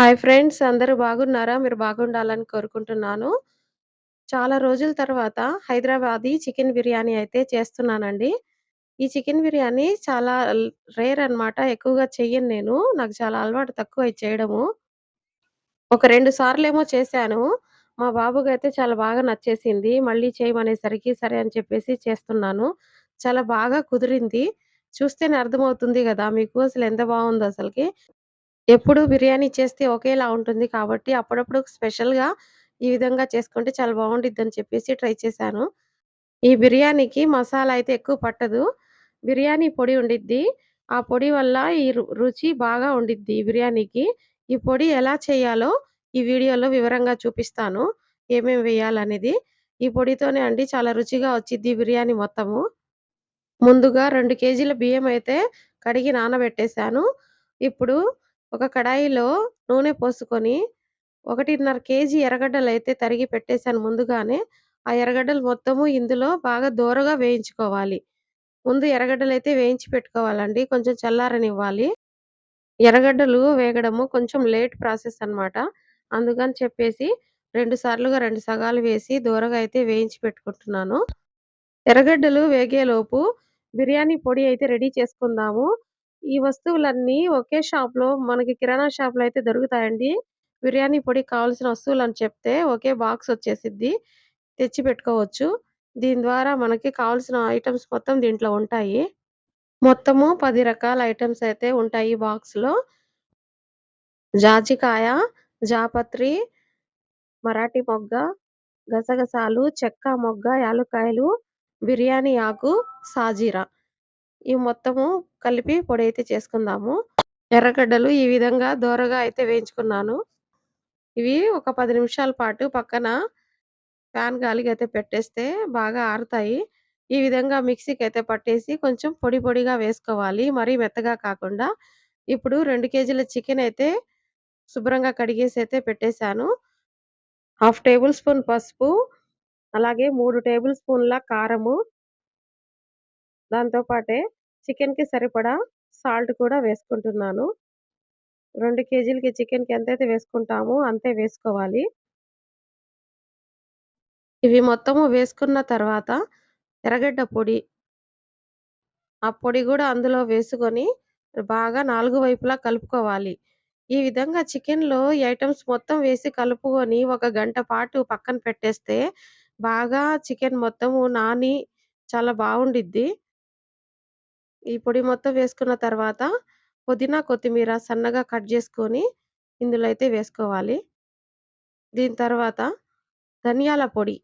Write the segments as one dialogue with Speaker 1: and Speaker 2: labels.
Speaker 1: Hi friends అందరూ బాగున్నారా? మీరు బాగుండాలని కోరుకుంటున్నాను. చాలా రోజుల తర్వాత హైదరాబాదీ చికెన్ బిర్యానీ అయితే చేస్తున్నానండి. ఈ చికెన్ బిర్యానీ చాలా రేర్ అనమాట. ఎక్కువగా చెయ్యను నేను. నాకు చాలా అలవాటు తక్కువ చేయడము. ఒక రెండు సార్లు ఏమో చేశాను. మా బాబుకైతే చాలా బాగా నచ్చేసింది. మళ్ళీ చేయమనేసరికి సరే అని చెప్పేసి చేస్తున్నాను. చాలా బాగా కుదిరింది. చూస్తేనే అర్థమవుతుంది కదా మీకు అసలు ఎంత బాగుందో అసలుకి ఎప్పుడు బిర్యానీ చేస్తే ఒకేలా ఉంటుంది కాబట్టి అప్పుడప్పుడు స్పెషల్‌గా ఈ విధంగా చేసుకుంటే చాలా బాగుంటుంది అని చెప్పేసి ట్రై చేశాను. ఈ బిర్యానీకి మసాలా అయితే ఎక్కువ పట్టదు. బిర్యానీ పొడి ఉండిద్ది. ఆ పొడి వల్ల ఈ రు రుచి బాగా ఉండిద్ది ఈ బిర్యానీకి. ఈ పొడి ఎలా చేయాలో ఈ వీడియోలో వివరంగా చూపిస్తాను. ఏమేమి వేయాలనేది. ఈ పొడితోనే అండి చాలా రుచిగా వచ్చిద్ది బిర్యానీ మొత్తము. ముందుగా రెండు కేజీల బియ్యం అయితే కడిగి నానబెట్టేశాను. ఇప్పుడు ఒక కడాయిలో నూనె పోసుకొని 1.5 కేజీ ఎర్రగడ్డలైతే తరిగి పెట్టేశాను ముందుగానే. ఆ ఎర్రగడ్డలు మొత్తము ఇందులో బాగా దూరగా వేయించుకోవాలి. ముందు ఎర్రగడ్డలైతే వేయించి పెట్టుకోవాలండి. కొంచెం చల్లారనివ్వాలి. ఎర్రగడ్డలు వేగడము కొంచెం లేట్ ప్రాసెస్ అనమాట. అందుకని చెప్పేసి రెండు సార్లుగా రెండు సగాలు వేసి దూరగా అయితే వేయించి పెట్టుకుంటున్నాను. ఎర్రగడ్డలు వేగేలోపు బిర్యానీ పొడి అయితే రెడీ చేసుకుందాము. ఈ వస్తువులన్నీ ఒకే షాప్లో మనకి కిరాణా షాప్లో అయితే దొరుకుతాయండి. బిర్యానీ పొడికి కావాల్సిన వస్తువులని చెప్తే ఒకే బాక్స్ వచ్చేసిద్ది. తెచ్చి పెట్టుకోవచ్చు. దీని ద్వారా మనకి కావాల్సిన ఐటమ్స్ మొత్తం దీంట్లో ఉంటాయి. మొత్తము పది రకాల ఐటమ్స్ అయితే ఉంటాయి బాక్స్లో జాజికాయ, జాపత్రి, మరాఠీ మొగ్గ, గసగసాలు, చెక్క మొగ్గ, యాలుక్కాయలు, బిర్యానీ ఆకు, సాజీరా. ఇవి మొత్తము కలిపి పొడి అయితే చేసుకుందాము. ఎర్రగడ్డలు ఈ విధంగా దోరగా అయితే వేయించుకున్నాను. ఇవి ఒక పది నిమిషాల పాటు పక్కన ఫ్యాన్ అయితే పెట్టేస్తే బాగా ఆరుతాయి. ఈ విధంగా మిక్సీకైతే పట్టేసి కొంచెం పొడి పొడిగా వేసుకోవాలి. మరీ మెత్తగా కాకుండా. ఇప్పుడు రెండు కేజీల చికెన్ అయితే శుభ్రంగా కడిగేసి అయితే పెట్టేశాను. హాఫ్ టేబుల్ స్పూన్ పసుపు, అలాగే మూడు టేబుల్ స్పూన్ల కారము. దాంతో పాటే చికెన్‌కి సరిపడా సాల్ట్ కూడా వేసుకుంటున్నాను. రెండు కేజీలకి చికెన్‌కి ఎంతైతే వేసుకుంటామో అంతే వేసుకోవాలి. ఇవి మొత్తము వేసుకున్న తర్వాత ఎర్రగడ్డ పొడి. ఆ పొడి కూడా అందులో వేసుకొని బాగా నాలుగు వైపులా కలుపుకోవాలి. ఈ విధంగా చికెన్‌లో ఈ ఐటమ్స్ మొత్తం వేసి కలుపుకొని ఒక గంట పాటు పక్కన పెట్టేస్తే బాగా చికెన్ మొత్తము నాని చాలా బాగుండిద్ది ఈ పొడి మొత్తం వేసుకున్న తర్వాత పుదీనా, కొత్తిమీర సన్నగా కట్ చేసుకొని ఇందులో అయితే వేసుకోవాలి. దీని తర్వాత ధనియాల పొడి.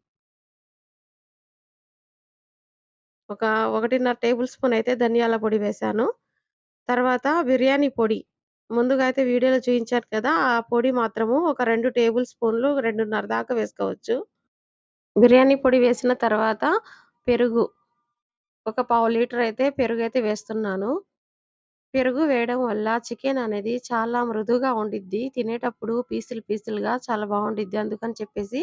Speaker 1: ఒక 1.5 టేబుల్ స్పూన్ అయితే ధనియాల పొడి వేశాను. తర్వాత బిర్యానీ పొడి. ముందుగా అయితే వీడియోలో చూపించారు కదా! ఆ పొడి మాత్రము ఒక రెండు టేబుల్ స్పూన్లు 2:30 దాకా వేసుకోవచ్చు. బిర్యానీ పొడి వేసిన తర్వాత పెరుగు. ఒక పావు లీటర్ అయితే పెరుగు అయితే వేస్తున్నాను. పెరుగు వేయడం వల్ల చికెన్ అనేది చాలా మృదుగా ఉండిద్ది. తినేటప్పుడు పీసులు పీసులుగా చాలా బాగుండిద్ది అందుకని చెప్పేసి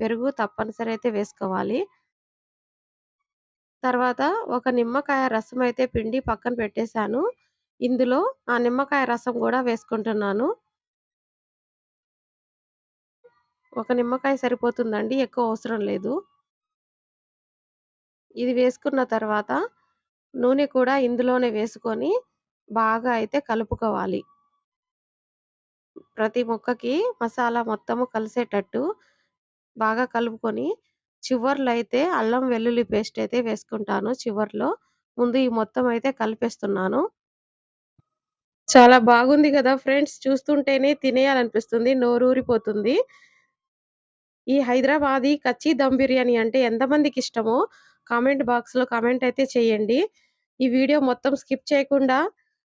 Speaker 1: పెరుగు తప్పనిసరి అయితే వేసుకోవాలి. తర్వాత ఒక నిమ్మకాయ రసం అయితే పిండి పక్కన పెట్టేశాను. ఇందులో ఆ నిమ్మకాయ రసం కూడా వేసుకుంటున్నాను. ఒక నిమ్మకాయ సరిపోతుందండి. ఎక్కువ అవసరం లేదు. ఇది వేసుకున్న తర్వాత నూనె కూడా ఇందులోనే వేసుకొని బాగా అయితే కలుపుకోవాలి. ప్రతి ముక్కకి మసాలా మొత్తము కలిసేటట్టు బాగా కలుపుకొని చివర్లో అయితే అల్లం వెల్లుల్లి పేస్ట్ అయితే వేసుకుంటాను చివర్లో. ముందు ఈ మొత్తం అయితే కలిపేస్తున్నాను. చాలా బాగుంది కదా ఫ్రెండ్స్! చూస్తుంటేనే తినేయాలనిపిస్తుంది. నోరూరిపోతుంది. ఈ హైదరాబాదీ కచ్చి దమ్ బిర్యానీ అంటే ఎంతమందికిష్టమో కామెంట్ బాక్స్‌లో కామెంట్ అయితే చేయండి. ఈ వీడియో మొత్తం స్కిప్ చేయకుండా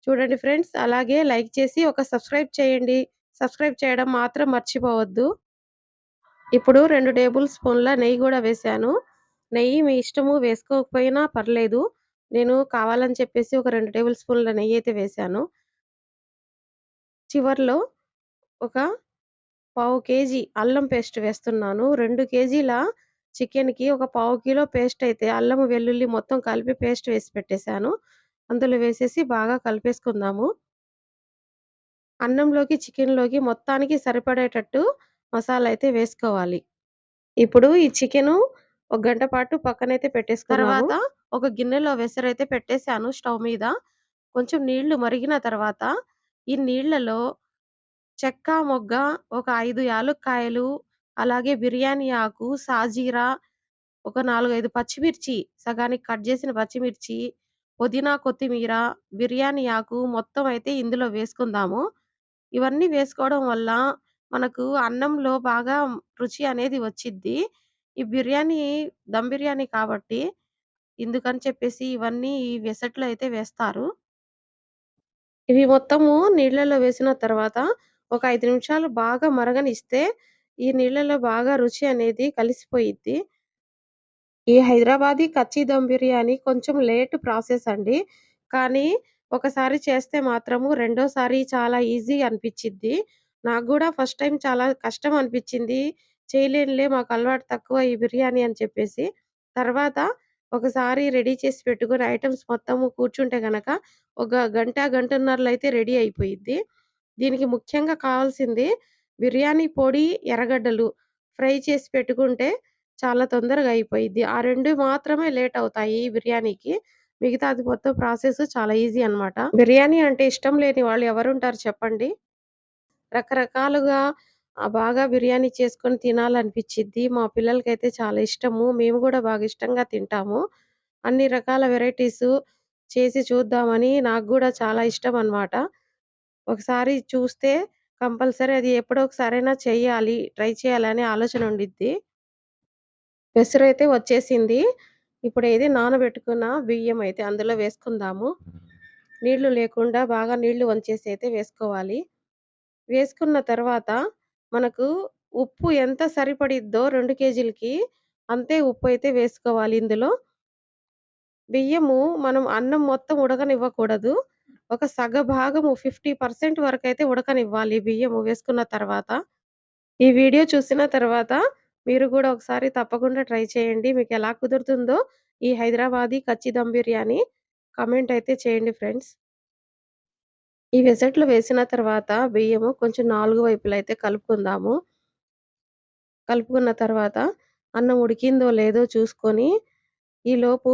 Speaker 1: చూడండి ఫ్రెండ్స్. అలాగే లైక్ చేసి ఒక సబ్స్క్రైబ్ చేయండి. సబ్స్క్రైబ్ చేయడం మాత్రం మర్చిపోవద్దు. ఇప్పుడు రెండు టేబుల్ స్పూన్ల నెయ్యి కూడా వేశాను. నెయ్యి మీ ఇష్టము వేసుకోకపోయినా పర్లేదు. నేను కావాలని చెప్పేసి ఒక రెండు టేబుల్ స్పూన్ల నెయ్యయితే వేశాను. చివర్లో ఒక పావు కేజీ అల్లం పేస్ట్ వేస్తున్నాను. రెండు కేజీల చికెన్‌కి ఒక పావు కిలో పేస్ట్ అయితే అల్లము, వెల్లుల్లి మొత్తం కలిపి పేస్ట్ వేసి పెట్టేశాను. అందులో వేసేసి బాగా కలిపేసుకుందాము. అన్నంలోకి, చికెన్‌లోకి మొత్తానికి సరిపడేటట్టు మసాలా అయితే వేసుకోవాలి. ఇప్పుడు ఈ చికెను ఒక గంట పాటు పక్కనైతే పెట్టేసుకున్నాము. తర్వాత ఒక గిన్నెలో వెసరైతే పెట్టేశాను స్టవ్ మీద. కొంచెం నీళ్ళు మరిగిన తర్వాత ఈ నీళ్ళలో చెక్క, మొగ్గ, ఒక ఐదు యాలుక్కాయలు, అలాగే బిర్యానీ ఆకు, సాజీరా, ఒక 4, 5 పచ్చిమిర్చి, సగానికి కట్ చేసిన పచ్చిమిర్చి, పుదీనా, కొత్తిమీర, బిర్యానీ ఆకు మొత్తం అయితే ఇందులో వేసుకుందాము. ఇవన్నీ వేసుకోవడం వల్ల మనకు అన్నంలో బాగా రుచి అనేది వచ్చిద్ది. ఈ బిర్యానీ దమ్ బిర్యానీ కాబట్టి ఇందుకని చెప్పేసి ఇవన్నీ ఈ వెసట్లో అయితే వేస్తారు. ఇవి మొత్తము నీళ్ళలో వేసిన తర్వాత ఒక ఐదు నిమిషాలు బాగా మరగనిస్తే ఈ నీళ్ళలో బాగా రుచి అనేది కలిసిపోయిద్ది. ఈ హైదరాబాదీ కచ్చి దమ్ బిర్యానీ కొంచెం లేట్ ప్రాసెస్ అండి. కానీ ఒకసారి చేస్తే మాత్రము రెండోసారి చాలా ఈజీ అనిపించింది నాకు కూడా ఫస్ట్ టైం చాలా కష్టం అనిపించింది చేయలేనులే మాకు అలవాటు తక్కువ ఈ బిర్యానీ అని చెప్పేసి. తర్వాత ఒకసారి రెడీ చేసి పెట్టుకుని ఐటమ్స్ మొత్తము కూర్చుంటే గనక ఒక గంట, గంటన్నరలో అయితే రెడీ అయిపోయిద్ది. దీనికి ముఖ్యంగా కావాల్సింది బిర్యానీ పొడి, ఎర్రగడ్డలు ఫ్రై చేసి పెట్టుకుంటే చాలా తొందరగా అయిపోయిద్ది. ఆ రెండు మాత్రమే లేట్ అవుతాయి ఈ బిర్యానీకి. మిగతాది మొత్తం ప్రాసెస్ చాలా ఈజీ అనమాట. బిర్యానీ అంటే ఇష్టం లేని వాళ్ళు ఎవరుంటారు చెప్పండి? రకరకాలుగా బాగా బిర్యానీ చేసుకొని తినాలనిపిచ్చిద్ది. మా పిల్లలకైతే చాలా ఇష్టము. మేము కూడా బాగా ఇష్టంగా తింటాము. అన్ని రకాల వెరైటీస్ చేసి చూద్దామని నాకు కూడా చాలా ఇష్టం అనమాట ఒకసారి చూస్తే కంపల్సరీ అది ఎప్పుడో ఒకసారైనా చెయ్యాలి, ట్రై చేయాలనే ఆలోచన ఉండిద్ది. పెసరైతే వచ్చేసింది. ఇప్పుడేది నానబెట్టుకున్న బియ్యం అయితే అందులో వేసుకుందాము. నీళ్ళు లేకుండా బాగా నీళ్ళు వంచేసి అయితే వేసుకోవాలి. వేసుకున్న తర్వాత మనకు ఉప్పు ఎంత సరిపడిద్దో 2 కేజీలకి అంతే ఉప్పయితే వేసుకోవాలి ఇందులో. బియ్యము మనం అన్నం మొత్తం ఉడకనివ్వకూడదు. ఒక సగభాగము 50% వరకైతే ఉడకనివ్వాలి బియ్యము వేసుకున్న తర్వాత. ఈ వీడియో చూసిన తర్వాత మీరు కూడా ఒకసారి తప్పకుండా ట్రై చేయండి. మీకు ఎలా కుదురుతుందో ఈ హైదరాబాదీ కచ్చి దమ్ బిర్యానీ కామెంట్ అయితే చేయండి ఫ్రెండ్స్. ఈ వెసట్లు వేసిన తర్వాత బియ్యము కొంచెం నాలుగు వైపులు అయితే కలుపుకుందాము. కలుపుకున్న తర్వాత అన్నం ఉడికిందో లేదో చూసుకొని ఈలోపు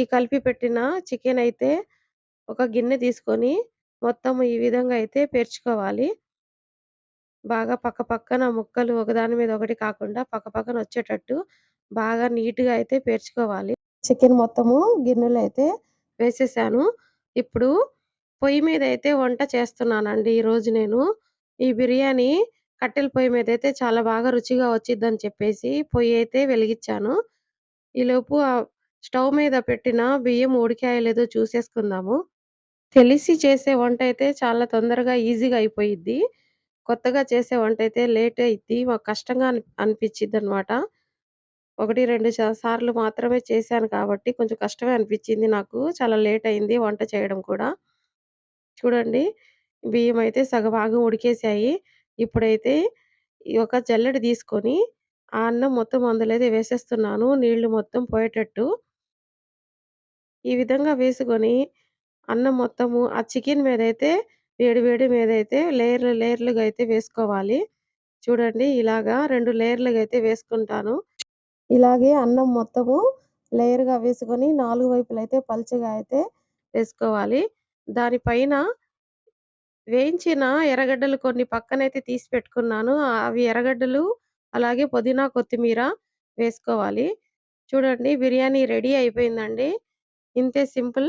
Speaker 1: ఈ కలిపి పెట్టిన చికెన్ అయితే ఒక గిన్నె తీసుకొని మొత్తం ఈ విధంగా అయితే పేర్చుకోవాలి. బాగా పక్క పక్కన ముక్కలు ఒకదాని మీద ఒకటి కాకుండా పక్క పక్కన వచ్చేటట్టు బాగా నీట్‌గా అయితే పేర్చుకోవాలి. చికెన్ మొత్తము గిన్నెలు అయితే వేసేసాను. ఇప్పుడు పొయ్యి మీద అయితే వంట చేస్తున్నానండి ఈరోజు నేను. ఈ బిర్యానీ కట్టెల పొయ్యి మీద అయితే చాలా బాగా రుచిగా వచ్చిద్దని చెప్పేసి పొయ్యి అయితే వెలిగించాను ఈలోపు స్టవ్ మీద పెట్టిన బియ్యం ఉడికాయలేదో చూసేసుకుందాము. తెలిసి చేసే వంట అయితే చాలా తొందరగా ఈజీగా అయిపోయిద్ది. కొత్తగా చేసే వంట అయితే లేట్ అయిద్ది. మాకు కష్టంగా అని అనిపిచ్చిద్దనమాట. 1, 2 రెండు సార్లు మాత్రమే చేశాను కాబట్టి కొంచెం కష్టమే అనిపిచ్చింది నాకు. చాలా లేట్ అయింది వంట చేయడం కూడా. చూడండి బియ్యం అయితే సగభాగం ఉడికేసాయి. ఇప్పుడైతే ఈ ఒక జల్లెడ తీసుకొని ఆ అన్నం మొత్తం అందులో అయితే వేసేస్తున్నాను. నీళ్ళు మొత్తం పోయేటట్టు. ఈ విధంగా వేసుకొని అన్నం మొత్తము ఆ చికెన్ మీద అయితే వేడి వేడి మీదయితే లేయర్లు లేయర్లుగా అయితే వేసుకోవాలి. చూడండి ఇలాగా రెండు లేయర్లుగా అయితే వేసుకుంటాను. ఇలాగే అన్నం మొత్తము లేయర్‌గా వేసుకొని నాలుగు వైపులు అయితే పల్చగా అయితే వేసుకోవాలి. దాని పైన వేయించిన ఎర్రగడ్డలు కొన్ని పక్కనైతే తీసి పెట్టుకున్నాను. అవి ఎర్రగడ్డలు అలాగే పుదీనా, కొత్తిమీర వేసుకోవాలి. చూడండి బిర్యానీ రెడీ అయిపోయిందండి. ఇంతే సింపుల్.